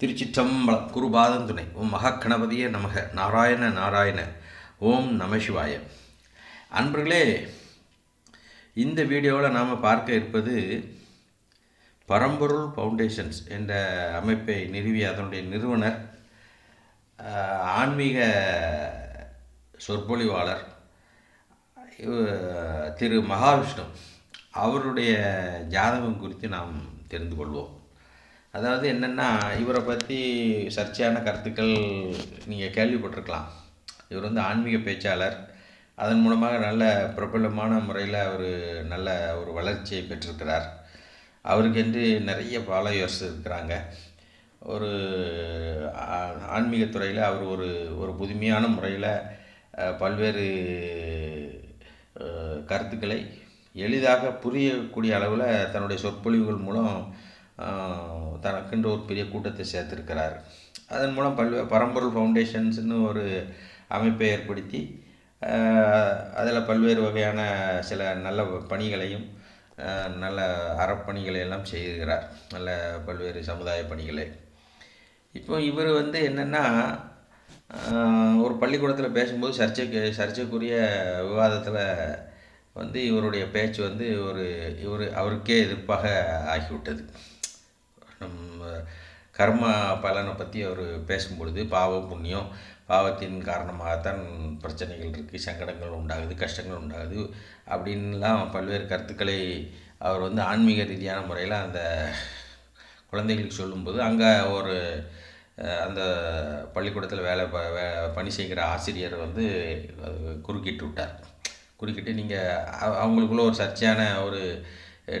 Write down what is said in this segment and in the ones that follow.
திருச்சிற்றம்பலம் குருபாதம் துணை ஓம் மகாகணபதியே நமக. நாராயண நாராயண. ஓம் நமசிவாய அன்பர்களே இந்த வீடியோவில் நாம் பார்க்க இருப்பது பரம்பொருள் ஃபவுண்டேஷன்ஸ் என்ற அமைப்பை நிறுவிய அதனுடைய நிறுவனர் ஆன்மீக சொற்பொழிவாளர் இவ- திரு மகாவிஷ்ணு. அவருடைய ஜாதகம் குறித்து நாம் தெரிந்து கொள்வோம். அதாவது என்னென்னா இவரை பற்றி சர்ச்சையான கருத்துக்கள் நீங்கள் கேள்விப்பட்டிருக்கலாம். இவர் வந்து ஆன்மீக பேச்சாளர். அதன் மூலமாக நல்ல பிரபலமான முறையில் அவர் நல்ல ஒரு வளர்ச்சியை பெற்றிருக்கிறார். அவருக்கென்று நிறைய ஃபாலோயர்ஸ் இருக்கிறாங்க. ஒரு ஆன்மீகத்துறையில் அவர் ஒரு ஒரு புதுமையான முறையில் பல்வேறு கருத்துக்களை எளிதாக புரியக்கூடிய அளவில் தன்னுடைய சொற்பொழிவுகள் மூலம் தனக்குன்ற ஒரு பெரிய கூட்டத்தை சேர்த்திருக்கிறார். அதன் மூலம் பல்வே பரம்பொருள் ஃபவுண்டேஷன்ஸ்னு ஒரு அமைப்பை ஏற்படுத்தி அதில் பல்வேறு வகையான சில நல்ல பணிகளையும் நல்ல அறப்பணிகளை எல்லாம் செய்கிறார். நல்ல பல்வேறு சமுதாய பணிகளை. இப்போ இவர் வந்து என்னென்னா ஒரு பள்ளிக்கூடத்தில் பேசும்போது சர்ச்சைக்கு சர்ச்சைக்குரிய விவாதத்தில் வந்து இவருடைய பேச்சு வந்து ஒரு இவர் அவருக்கே எதிர்ப்பாக ஆகிவிட்டது. கர்ம பலனை பற்றி அவர் பேசும்பொழுது பாவம் புண்ணியம் பாவத்தின் காரணமாகத்தான் பிரச்சனைகள் இருக்குது சங்கடங்கள் உண்டாகுது கஷ்டங்கள் உண்டாகுது அப்படின்லாம் பல்வேறு கருத்துக்களை அவர் வந்து ஆன்மீக ரீதியான முறையில் அந்த குழந்தைகளுக்கு சொல்லும்போது அங்கே ஒரு அந்த பள்ளிக்கூடத்தில் வேலை ப வே- பணி செய்கிற ஆசிரியர் வந்து அது குறுக்கிட்டு விட்டார். குறுக்கிட்டு நீங்கள் அவங்களுக்குள்ள ஒரு சர்ச்சையான ஒரு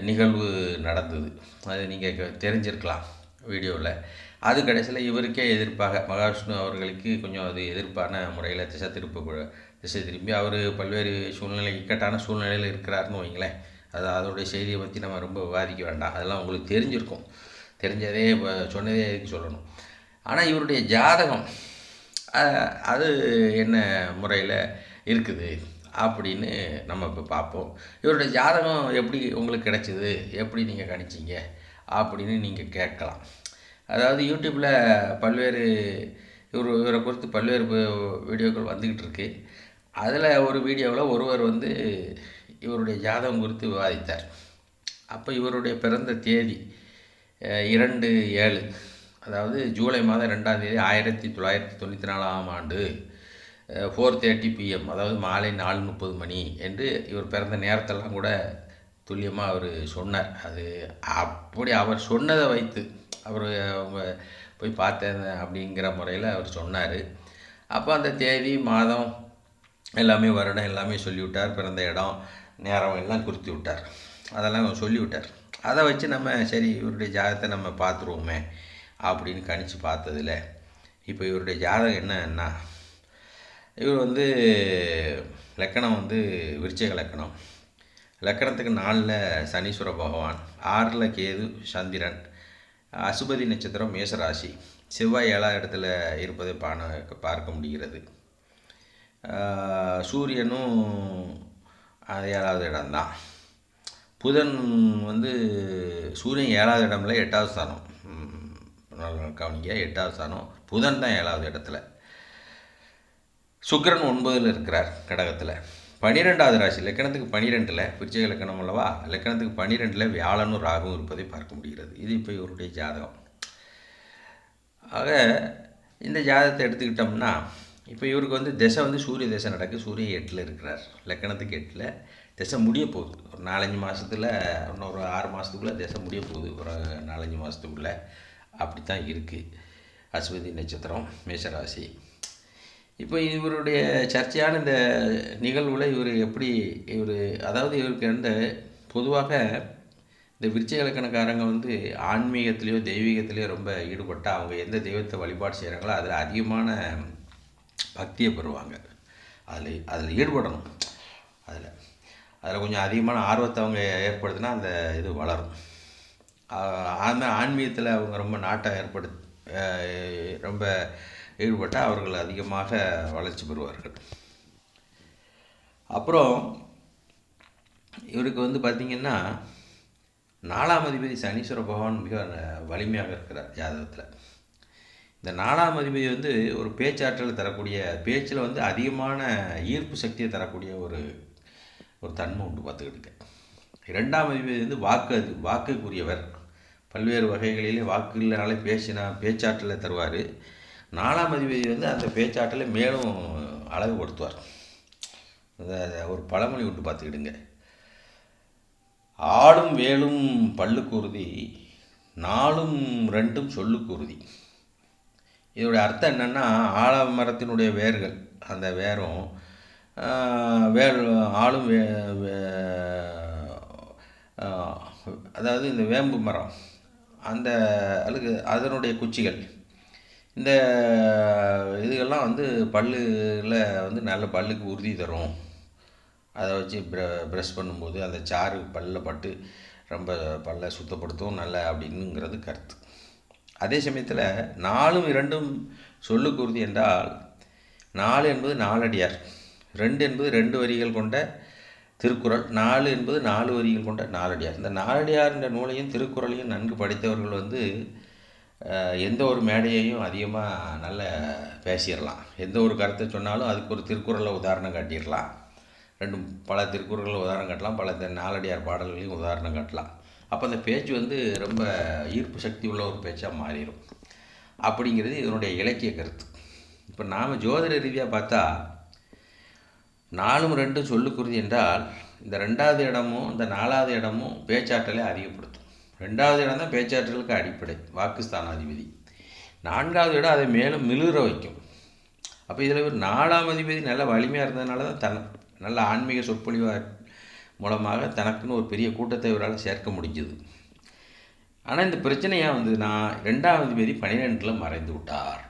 நிகழ்வு நடந்தது. அது நீங்கள் தெரிஞ்சிருக்கலாம். வீடியோவில். அது கடைசியில் இவருக்கே எதிர்ப்பாக மகாவிஷ்ணு அவர்களுக்கு கொஞ்சம் அது எதிர்ப்பான முறையில் திசை திருப்ப திசை திரும்பி அவர் பல்வேறு சூழ்நிலை இக்கட்டான சூழ்நிலையில் இருக்கிறாருன்னு வைங்களேன். அது அதோடைய செய்தியை பற்றி நம்ம ரொம்ப விவாதிக்க வேண்டாம். அதெல்லாம் உங்களுக்கு தெரிஞ்சிருக்கும். தெரிஞ்சதே இப்போ சொன்னதே எதுக்கு சொல்லணும். ஆனால் இவருடைய ஜாதகம் அது என்ன முறையில் இருக்குது அப்படின்னு நம்ம இப்போ பார்ப்போம். இவருடைய ஜாதகம் எப்படி உங்களுக்கு கிடைச்சிது? எப்படி நீங்கள் கணிச்சிங்க? அப்படின்னு நீங்கள் கேட்கலாம். அதாவது யூடியூப்பில் பல்வேறு இவர் இவரை குறித்து பல்வேறு வீடியோக்கள் வந்துக்கிட்டு இருக்கு. அதில் ஒரு வீடியோவில் ஒருவர் வந்து இவருடைய ஜாதகம் குறித்து விவாதித்தார். அப்போ இவருடைய பிறந்த தேதி இரண்டு ஏழு அதாவது ஜூலை மாதம் ரெண்டாம் தேதி ஆயிரத்தி தொள்ளாயிரத்தி தொண்ணூற்றி நாலாம் ஆண்டு ஃபோர் தேர்ட்டி பிஎம் அதாவது மாலை நாலு முப்பது மணி என்று இவர் பிறந்த நேரத்தெல்லாம் கூட துல்லியமாக அவர் சொன்னார். அது அப்படி அவர் சொன்னதை வைத்து அவர் அவங்க போய் பார்த்தேன் அப்படிங்கிற முறையில் அவர் சொன்னார். அப்போ அந்த தேதி மாதம் எல்லாமே வருடம் எல்லாமே சொல்லிவிட்டார். பிறந்த இடம் நேரம் எல்லாம் குறித்து விட்டார். அதெல்லாம் சொல்லிவிட்டார். அதை வச்சு நம்ம சரி இவருடைய ஜாதகத்தை நம்ம பார்த்துருவோமே அப்படின்னு கணிச்சு பார்த்ததில் இப்போ இவருடைய ஜாதகம் என்னன்னா இவர் வந்து லக்கணம் வந்து விருச்சக லக்கணம். லக்கணத்துக்கு நாலில் சனீஸ்வர பகவான் ஆறில் கேது சந்திரன் அசுபதி நட்சத்திரம் மேசராசி. செவ்வாய் ஏழாம் இடத்துல இருப்பதை பான பார்க்க முடிகிறது. சூரியனும் அது ஏழாவது இடம்தான். புதன் வந்து சூரியன் ஏழாவது இடம்ல எட்டாவது ஸ்தானம். கவனிங்க எட்டாவது ஸ்தானம். புதன் தான் ஏழாவது இடத்துல. சுக்கிரன் ஒன்பதில் இருக்கிறார் கடகத்தில். பன்னிரெண்டாவது ராசி லக்கணத்துக்கு பன்னிரெண்டில் விருச்சிக லக்கணம் அல்லவா? லக்கணத்துக்கு பன்னிரெண்டில் வியாழனும் ராகும் இருப்பதை பார்க்க முடிகிறது. இது இப்போ இவருடைய ஜாதகம். ஆக இந்த ஜாதகத்தை எடுத்துக்கிட்டோம்னா இப்போ இவருக்கு வந்து திசை வந்து சூரிய திசை நடக்கு. சூரிய எட்டில் இருக்கிறார். லக்கணத்துக்கு எட்டில் திசை முடிய போகுது. ஒரு நாலஞ்சு மாதத்தில் இன்னொரு ஆறு மாதத்துக்குள்ளே திசை முடிய போகுது. ஒரு நாலஞ்சு மாதத்துக்குள்ளே அப்படி தான் இருக்குது அஸ்வதி நட்சத்திரம் மேஷராசி இப்போ இவருடைய சர்ச்சையான இந்த நிகழ்வில் இவர் எப்படி இவர் அதாவது இவருக்கு வந்து பொதுவாக இந்த விருச்சிக இலக்கணக்காரங்க வந்து ஆன்மீகத்திலேயோ தெய்வீகத்திலேயோ ரொம்ப ஈடுபட்டால் அவங்க எந்த தெய்வத்தை வழிபாடு செய்கிறாங்களோ அதில் அதிகமான பக்தியை பெறுவாங்க. அதில் அதில் ஈடுபடணும். அதில் அதில் கொஞ்சம் அதிகமான ஆர்வத்தை அவங்க ஏற்படுத்தினா அந்த இது வளரும். அந்த ஆன்மீகத்தில் அவங்க ரொம்ப நாட்டம் ஏற்படு ரொம்ப ஈடுபட்டால் அவர்கள் அதிகமாக வளர்ச்சி பெறுவார்கள். அப்புறம் இவருக்கு வந்து பார்த்திங்கன்னா நாலாம் அதிபதி சனீஸ்வர பகவான் மிக வலிமையாக இருக்கிறார் ஜாதகத்தில். இந்த நாலாம் அதிபதி வந்து ஒரு பேச்சாற்றல் தரக்கூடிய பேச்சில் வந்து அதிகமான ஈர்ப்பு சக்தியை தரக்கூடிய ஒரு ஒரு தன்மை உண்டு பார்த்துக்கிட்டு இரண்டாம் அதிபதி வந்து வாக்கு அது வாக்குக்குரியவர். பல்வேறு வகைகளிலே வாக்கு இல்லைனாலே பேசினா பேச்சாற்றலை தருவார். நாலாம் அதிபதி வந்து அந்த பேச்சாற்றலை மேலும் அழகுபடுத்துவார் அத ஒரு பழமொழி உண்டு பார்த்துக்கிடுங்க. ஆளும் வேலும் பல்லுக்குருதி நாளும் ரெண்டும் சொல்லுக்குருதி இதோடைய அர்த்தம் என்னென்னா ஆலமரத்தினுடைய வேர்கள் அந்த வேரும் வேர் ஆளும் வே வே- அதாவது இந்த வேம்பு மரம் அந்த அதுக்கு அதனுடைய குச்சிகள் இந்த இதுகள்லாம் வந்து பல்லுல வந்து நல்ல பல்லுக்கு உறுதி தரும். அதை வச்சு ப்ர ப்ரஷ் பண்ணும்போது அந்த சாறு பல்லில் பட்டு ரொம்ப பல்லை சுத்தப்படுத்தும் நல்ல அப்படின்னுங்கிறது கருத்து. அதே சமயத்தில் நாலும் இரண்டும் சொல்லுக்கு உறுதி என்றால் நாலு என்பது நாலடியார் ரெண்டு என்பது ரெண்டு வரிகள் கொண்ட திருக்குறள் நாலு என்பது நாலு வரிகள் கொண்ட நாலடியார். இந்த நாலடியார் என்ற நூலையும் திருக்குறளையும் நன்கு படித்தவர்கள் வந்து எந்த ஒரு மேடையையும் அதிகமாக நல்ல பேசிடலாம். எந்த ஒரு கருத்தை சொன்னாலும் அதுக்கு ஒரு திருக்குறளை உதாரணம் காட்டிடலாம். ரெண்டு பல திருக்குறளில் உதாரணம் காட்டலாம் பல நாலடியார் பாடல்களையும் உதாரணம் காட்டலாம். அப்போ அந்த பேச்சு வந்து ரொம்ப ஈர்ப்பு சக்தி உள்ள ஒரு பேச்சாக மாறிடும். அப்படிங்கிறது இதனுடைய இலக்கிய கருத்து. இப்போ நாம் ஜோதிட ரீதியாக பார்த்தா நாலும் ரெண்டும் சொல்லுக்குருதி என்றால் இந்த ரெண்டாவது இடமும் இந்த நாலாவது இடமும் பேச்சாற்றலை அதிகப்படுத்தும். ரெண்டாவது இடம் தான் பேச்சாற்றலுக்கு அடிப்படை வாக்குஸ்தானாதிபதி நான்காவது இடம் அதை மேலும் மிளுற வைக்கும். அப்போ இதில் ஒரு நாலாம் அதிபதி நல்ல வலிமையாக இருந்ததுனால தான் தன நல்ல ஆன்மீக சொற்பொழிவாக மூலமாக தனக்குன்னு ஒரு பெரிய கூட்டத்தை இவரால் சேர்க்க முடிஞ்சது. ஆனால் இந்த பிரச்சனையாக வந்து நான் ரெண்டாம் அதிபதி பன்னிரெண்டில் மறைந்து விட்டார்.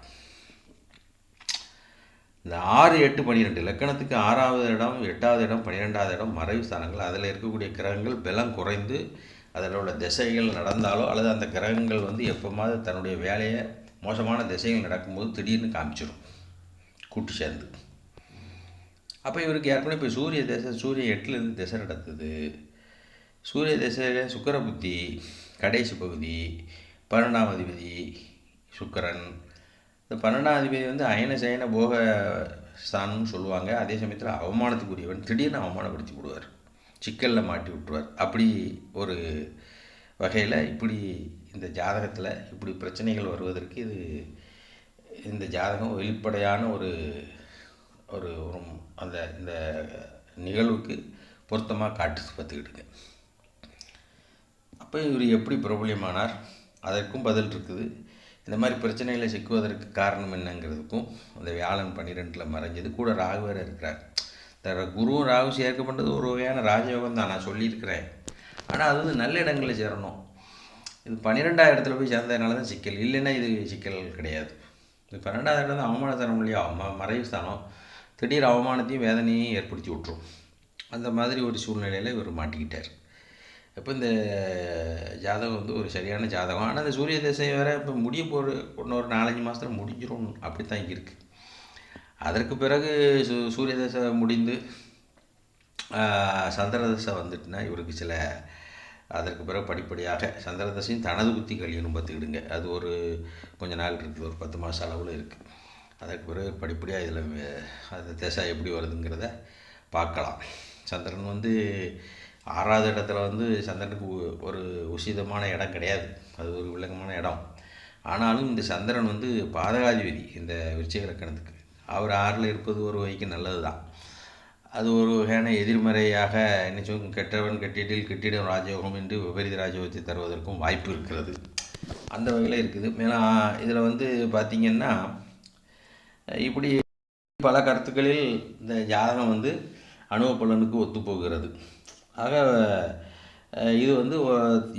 இந்த ஆறு எட்டு பன்னிரெண்டு லக்கணத்துக்கு ஆறாவது இடம் எட்டாவது இடம் பன்னிரெண்டாவது இடம் மறைவு ஸ்தானங்கள் அதில் இருக்கக்கூடிய கிரகங்கள் பலம் குறைந்து அதில் உள்ள திசைகள் நடந்தாலோ அல்லது அந்த கிரகங்கள் வந்து எப்போமாவது தன்னுடைய வேலையை மோசமான திசைகள் நடக்கும்போது திடீர்னு காமிச்சிடும் கூட்டு சேர்ந்து. அப்போ இவருக்கு ஏற்கனவே இப்போ சூரிய திசை சூரிய எட்டுலேருந்து திசை நடத்துது சூரிய திசையில் சுக்கிர புத்தி கடைசி பகுதி பன்னெண்டாம் அதிபதி சுக்கரன். இந்த பன்னெண்டாம் அதிபதி வந்து அயன சயன போக ஸ்தானம்னு சொல்லுவாங்க. அதே சமயத்தில் அவமானத்துக்குரியவன் திடீர்னு அவமானப்படுத்தி விடுவார். சிக்கலில் மாட்டி விட்டுருவார். அப்படி ஒரு வகையில் இப்படி இந்த ஜாதகத்தில் இப்படி பிரச்சனைகள் வருவதற்கு இது இந்த ஜாதகம் வெளிப்படையான ஒரு ஒரு அந்த இந்த நிகழ்வுக்கு பொருத்தமாக காட்டு பார்த்துக்கிட்டுங்க அப்போ இவர் எப்படி பிரபலியமானார் அதற்கும் பதில் இருக்குது. இந்த மாதிரி பிரச்சனைகளை சிக்குவதற்கு காரணம் என்னங்கிறதுக்கும் அந்த வியாழன் பன்னிரெண்டில் மறைஞ்சது. கூட ராகு இருக்கிறார். தர குருவும் ராகு சேர்க்கப்பட்டது ஒரு வகையான ராஜயோகம் தான் நான் சொல்லியிருக்கிறேன். ஆனால் அது வந்து நல்ல இடங்களில் சேரணும். இது பன்னிரெண்டாவது இடத்துல போய் சேர்ந்ததுனால தான் சிக்கல். இல்லைன்னா இது சிக்கல் கிடையாது. இது பன்னெண்டாவது இடம் தான் அவமான தரம் இல்லையா ம மறைவு ஸ்தானம். திடீர் அவமானத்தையும் வேதனையும் ஏற்படுத்தி விட்ரும் அந்த மாதிரி ஒரு சூழ்நிலையில் இவர் மாட்டிக்கிட்டார். இப்போ இந்த ஜாதகம் வந்து ஒரு சரியான ஜாதகம். ஆனால் இந்த சூரிய திசை வேறு இப்போ முடிய போகிற இன்னொரு நாலஞ்சு மாதத்தில் முடிஞ்சிரும் அப்படி தான் இருக்குது அதற்கு பிறகு சூ சூரிய தசை முடிந்து சந்திர தசை வந்துட்டுனா இவருக்கு சில அதற்கு பிறகு படிப்படியாக சந்திர தசையும் தனது புத்தி கல்யாணம் பார்த்துக்கிடுங்க அது ஒரு கொஞ்ச நாள் இருக்குது ஒரு பத்து மாதம் அளவில் இருக்குது அதற்கு பிறகு படிப்படியாக இதில் அந்த தசை எப்படி வருதுங்கிறத பார்க்கலாம். சந்திரன் வந்து ஆறாவது இடத்துல வந்து சந்திரனுக்கு ஒரு உசிதமான இடம் கிடையாது. அது ஒரு வில்லங்கமான இடம். ஆனாலும் இந்த சந்திரன் வந்து பாதகாதிபதி இந்த விருச்சிக லக்கணத்துக்கு. அவர் ஆறில் இருப்பது ஒரு வகைக்கு நல்லது தான் அது ஒரு வகையான எதிர்மறையாக என்ன கெட்டவன் கெட்டிடில் கெட்டிடம் ராஜயோகம் என்று விபரீத ராஜயோகத்தை தருவதற்கும் வாய்ப்பு இருக்கிறது. அந்த வகையில் இருக்குது. மேலும் இதில் வந்து பார்த்திங்கன்னா இப்படி பல கருத்துக்களில் இந்த ஜாதகம் வந்து அனுபவ பலனுக்கு ஒத்துப்போகிறது. ஆக இது வந்து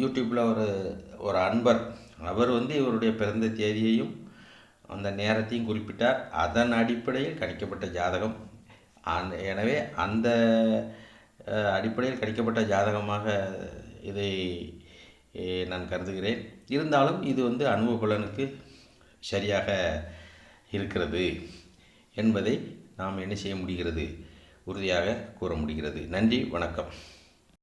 யூடியூப்பில் ஒரு ஒரு அன்பர் அவர் வந்து இவருடைய பிறந்த தேதியையும் அந்த நேரத்தையும் குறிப்பிட்டார். அதன் அடிப்படையில் கணிக்கப்பட்ட ஜாதகம். அந் எனவே அந்த அடிப்படையில் கணிக்கப்பட்ட ஜாதகமாக இதை நான் கருதுகிறேன். இருந்தாலும் இது வந்து அனுபவ பலனுக்கு சரியாக இருக்கிறது என்பதை நாம் என்ன செய்ய முடிகிறது? உறுதியாக கூற முடிகிறது. நன்றி வணக்கம்.